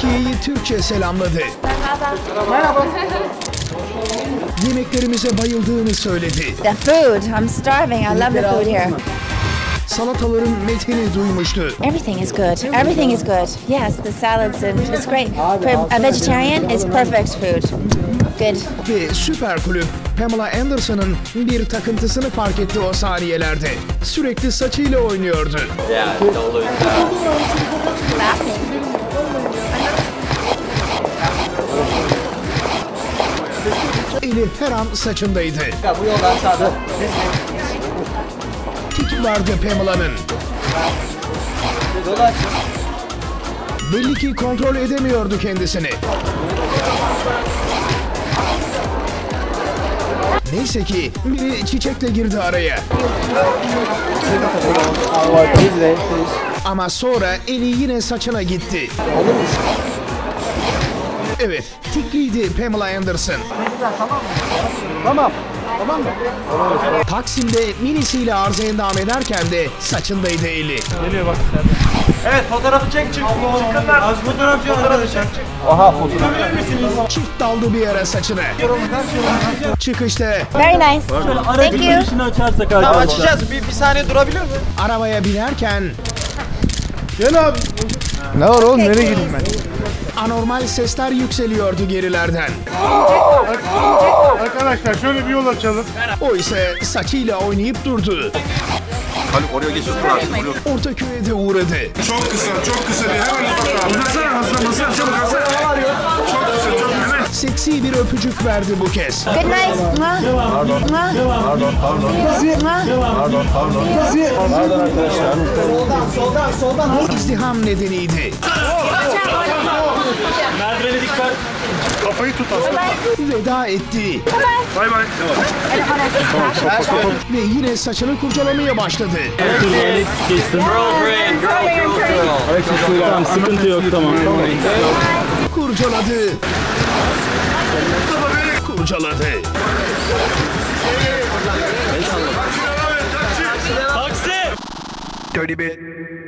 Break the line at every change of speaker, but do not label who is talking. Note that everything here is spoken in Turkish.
Türkiye'yi Türkçe selamladı. Yemeklerimize bayıldığını söyledi.
The food, I'm starving. I love the food here.
Salataların metini duymuştu.
Everything is good. Everything is good. Yes, the salads and it's great. For a vegetarian, it's perfect food. Good.
Ve süper kulüp Pamela Anderson'ın bir takıntısını fark etti o saniyelerde. Sürekli saçıyla oynuyordu.
Yeah, don't lose that.
Laughing.
Eli her an saçındaydı. Tik vardı Pamela'nın. Belli ki kontrol edemiyordu kendisini. Neyse ki biri çiçekle girdi araya. Ama sonra eli yine saçına gitti. Evet, tikliydi Pamela Anderson. Taksim'de minisiyle arıza endam ederken de saçındaydı eli.
Evet fotoğrafı çek çık. Çıkınlar. Az fotoğrafçı arkadaşlar.
Çift daldı bir ara saçına. Çıkışta
Very nice. Thank you.
İşini açarsak
Tamam
arkadaşlar.
açacağız. Bir, bir saniye durabilir mi?
arabaya binerken
Ne var oğlum nereye gideyim ben?
Anormal sesler yükseliyordu gerilerden.
Arkadaşlar şöyle bir yol açalım.
O ise saçıyla oynayıp durdu.
Hadi oraya geçiyorsun abi.
Ortaköy'e de uğradı.
Çok kısa, çok kısa bir hemen uzaktan. Uzatsana hızlı mısın? Çabuk hızlı. Çok kısa, çok hemen.
Seksi bir öpücük verdi bu kez.
Good night. Mwah. Mwah. Mwah.
İzdiham nedeniydi.
Merdivene
Kafayı tut aslında.
Veda etti.
Bay bay.
Ve yine saçını kurcalamaya başladı.
Geçtim.
Girl brain, girl, girl, girl.
Tamam sıkıntı yok tamam.
Kurcaladı. Kurcaladı.
Taksi!
Dirty bit.